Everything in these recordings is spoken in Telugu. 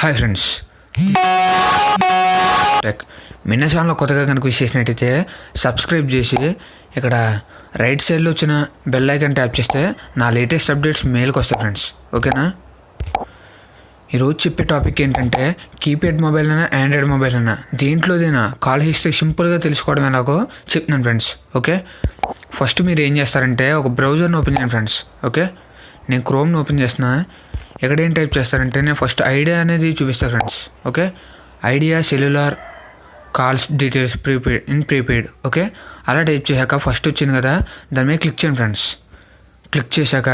హాయ్ ఫ్రెండ్స్ టెక్ మిన్న ఛానల్ కొత్తగా కనుక విష్ చేసినట్టయితే సబ్స్క్రైబ్ చేసి ఇక్కడ రైట్ సైడ్లో వచ్చిన బెల్ ఐకాన్ ట్యాప్ చేస్తే నా లేటెస్ట్ అప్డేట్స్ మెయిల్కి వస్తాయి ఫ్రెండ్స్ ఓకేనా ఈరోజు చెప్పే టాపిక్ ఏంటంటే కీప్యాడ్ మొబైల్ అయినా ఆండ్రాయిడ్ మొబైల్ అయినా దేంట్లోదైనా కాల్ హిస్టరీ సింపుల్గా తెలుసుకోవడం ఎలాగో చెప్తున్నాను ఫ్రెండ్స్ ఓకే ఫస్ట్ మీరు ఏం చేస్తారంటే ఒక బ్రౌజర్ని ఓపెన్ చేయండి ఫ్రెండ్స్ ఓకే నేను క్రోమ్ని ఓపెన్ చేస్తున్నా. ఎక్కడ ఏం టైప్ చేస్తారంటే నేను ఫస్ట్ ఐడియా అనేది చూపిస్తాను friends okay idea cellular calls details prepaid in prepaid okay అలా టైప్ చేశాక ఫస్ట్ వచ్చింది కదా దాని మీద క్లిక్ చేయండి ఫ్రెండ్స్ క్లిక్ చేశాక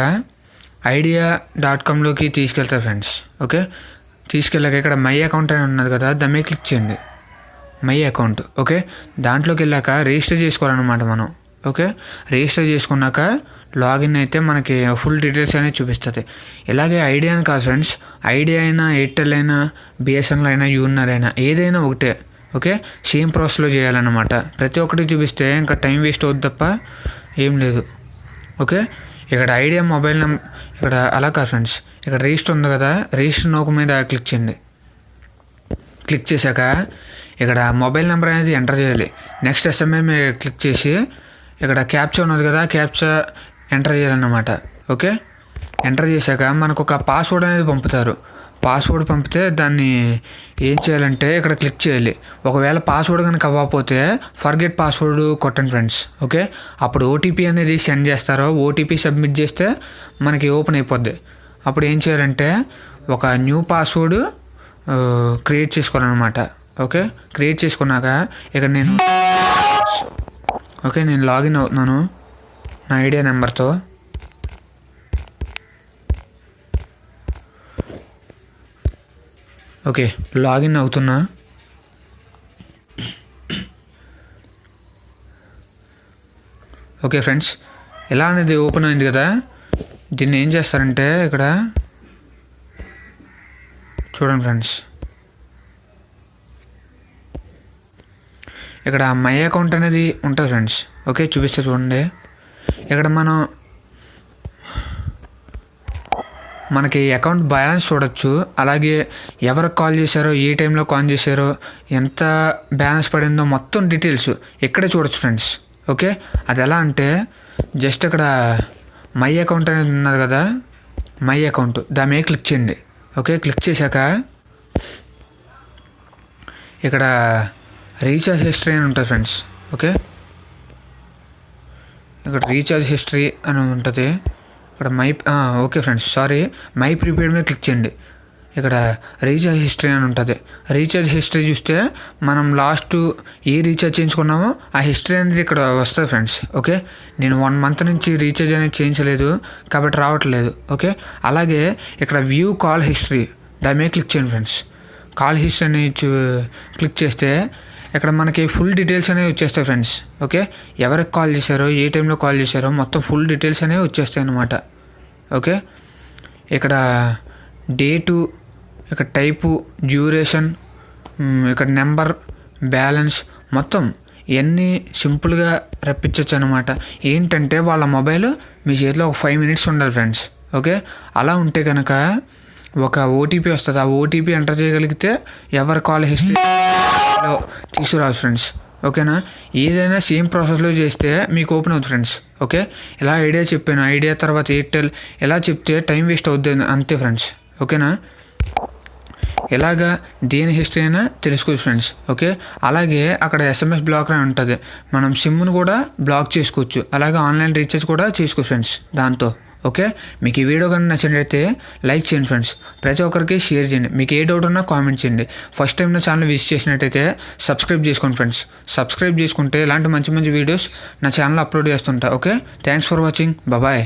ఐడియా డాట్ కామ్లోకి తీసుకెళ్తారు ఫ్రెండ్స్ ఓకే తీసుకెళ్ళాక ఇక్కడ మై అకౌంట్ అని ఉన్నది కదా దాని మీద క్లిక్ చేయండి. మై అకౌంట్ ఓకే దాంట్లోకి వెళ్ళాక రిజిస్టర్ చేసుకోవాలన్నమాట మనం ఓకే రిజిస్టర్ చేసుకున్నాక లాగిన్ అయితే మనకి ఫుల్ డీటెయిల్స్ అనేది చూపిస్తుంది. ఇలాగే ఐడియా అని కాదు ఫ్రెండ్స్ ఐడియా అయినా ఎయిర్టెల్ అయినా బిఎస్ఎన్ఎల్ అయినా యూనర్ అయినా ఏదైనా ఒకటే ఓకే? సేమ్ ప్రాసెస్లో చేయాలన్నమాట. ప్రతి ఒక్కటి చూపిస్తే ఇంకా టైం వేస్ట్ అవుద్ది తప్ప ఏం లేదు ఓకే? ఇక్కడ ఐడియా మొబైల్ నెంబర్ ఇక్కడ అలా కాదు ఫ్రెండ్స్ ఇక్కడ రిజిస్టర్ ఉంది కదా రిజిస్టర్ నోకు మీద క్లిక్ చేయండి. క్లిక్ చేశాక ఇక్కడ మొబైల్ నెంబర్ అనేది ఎంటర్ చేయాలి. నెక్స్ట్ ఎస్ఎంఏ మీద క్లిక్ చేసి ఇక్కడ క్యాప్చా ఉన్నది కదా క్యాప్చా ఎంటర్ చేయాలన్నమాట. ఓకే ఎంటర్ చేశాక మనకు ఒక పాస్వర్డ్ అనేది పంపుతారు. పాస్వర్డ్ పంపితే దాన్ని ఏం చేయాలంటే ఇక్కడ క్లిక్ చేయాలి. ఒకవేళ పాస్వర్డ్ కనుక అవ్వకపోతే ఫర్గెట్ పాస్వర్డ్ కొట్టండి ఫ్రెండ్స్ ఓకే అప్పుడు ఓటీపీ అనేది సెండ్ చేస్తారో ఓటీపీ సబ్మిట్ చేస్తే మనకి ఓపెన్ అయిపోద్ది. అప్పుడు ఏం చేయాలంటే ఒక న్యూ పాస్వర్డ్ క్రియేట్ చేసుకోవాలన్నమాట. ఓకే క్రియేట్ చేసుకున్నాక ఇక్కడ నేను ఓకే నేను లాగిన్ అవుతున్నాను. నా ఐడియా నెంబర్తో. ఓకే లాగిన్ అవుతున్నా. ఓకే ఫ్రెండ్స్ ఎలా అనేది ఓపెన్ అయింది కదా దీన్ని ఏం చేస్తారంటే ఇక్కడ చూడండి ఫ్రెండ్స్. ఇక్కడ మై అకౌంట్ అనేది ఉంటుంది ఫ్రెండ్స్. ఓకే చూపిస్తే చూడండి. ఇక్కడ మనం మనకి అకౌంట్ బ్యాలెన్స్ చూడొచ్చు. అలాగే ఎవరు కాల్ చేశారో ఏ టైంలో కాల్ చేశారో ఎంత బ్యాలెన్స్ పడిందో మొత్తం డీటెయిల్స్ ఇక్కడే చూడొచ్చు ఫ్రెండ్స్ ఓకే అది ఎలా అంటే జస్ట్ ఇక్కడ మై అకౌంట్ అనేది ఉన్నది కదా? మై అకౌంట్ దాని మీద క్లిక్ చేయండి. ఓకే క్లిక్ చేశాక ఇక్కడ రీఛార్జ్ హిస్టరీ అని ఉంటుంది ఫ్రెండ్స్ ఓకే ఇక్కడ రీఛార్జ్ హిస్టరీ అని ఉంటుంది. ఇక్కడ my okay friends sorry. My prepaid మీద క్లిక్ చేయండి. ఇక్కడ రీఛార్జ్ హిస్టరీ అని ఉంటుంది. రీఛార్జ్ హిస్టరీ చూస్తే మనం లాస్ట్ ఏ రీఛార్జ్ చేయించుకున్నామో ఆ హిస్టరీ అనేది ఇక్కడ వస్తుంది ఫ్రెండ్స్ ఓకే? నేను వన్ మంత్ నుంచి రీఛార్జ్ అనేది చేయించలేదు కాబట్టి రావట్లేదు ఓకే? అలాగే ఇక్కడ వ్యూ కాల్ హిస్టరీ దాని మీద క్లిక్ చేయండి ఫ్రెండ్స్. కాల్ హిస్టరీ అని క్లిక్ చేస్తే ఇక్కడ మనకి ఫుల్ డీటెయిల్స్ అనేవి వచ్చేస్తాయి ఫ్రెండ్స్ ఓకే ఎవరికి కాల్ చేశారో ఏ టైంలో కాల్ చేశారో మొత్తం ఫుల్ డీటెయిల్స్ అనేవి వచ్చేస్తాయి అనమాట ఓకే ఇక్కడ డేటు ఇక్కడ టైపు డ్యూరేషన్ ఇక్కడ నెంబర్ బ్యాలెన్స్ మొత్తం ఇవన్నీ సింపుల్గా రప్పించవచ్చు అనమాట ఏంటంటే వాళ్ళ మొబైల్ మీ చేతిలో ఒక ఫైవ్ మినిట్స్ ఉండాలి ఫ్రెండ్స్ ఓకే అలా ఉంటే కనుక ఒక ఓటీపీ వస్తుంది. ఆ ఓటీపీ ఎంటర్ చేయగలిగితే ఎవరి కాల్ హిస్టరీ తీసుకురావచ్చు ఫ్రెండ్స్ ఓకేనా ఏదైనా సేమ్ ప్రాసెస్లో చేస్తే మీకు ఓపెన్ అవుతుంది ఫ్రెండ్స్ ఓకే ఇలా ఐడియా చెప్పాను ఐడియా తర్వాత ఎయిర్టెల్ ఎలా చెప్తే టైం వేస్ట్ అవుద్ది అంతే ఫ్రెండ్స్ ఓకేనా ఎలాగా దేని హిస్టరీ అయినా తెలుసుకోవచ్చు ఫ్రెండ్స్ ఓకే అలాగే అక్కడ ఎస్ఎంఎస్ బ్లాక్ అని ఉంటుంది మనం సిమ్ను కూడా బ్లాక్ చేసుకోవచ్చు అలాగే ఆన్లైన్ రీఛార్జ్ కూడా చేసుకోవచ్చు ఫ్రెండ్స్ దాంతో. ఓకే? మీకు ఈ వీడియో కానీ నచ్చినట్లయితే లైక్ చేయండి ఫ్రెండ్స్. ప్రతి ఒక్కరికి షేర్ చేయండి. మీకు ఏ డౌట్ ఉన్నా కామెంట్ చేయండి. ఫస్ట్ టైం నా ఛానల్ విజిట్ చేసినట్టయితే సబ్స్క్రైబ్ చేసుకోండి ఫ్రెండ్స్. సబ్స్క్రైబ్ చేసుకుంటే ఇలాంటి మంచి మంచి వీడియోస్ నా ఛానల్ అప్లోడ్ చేస్తుంటా. Okay? Thanks for watching. Bye.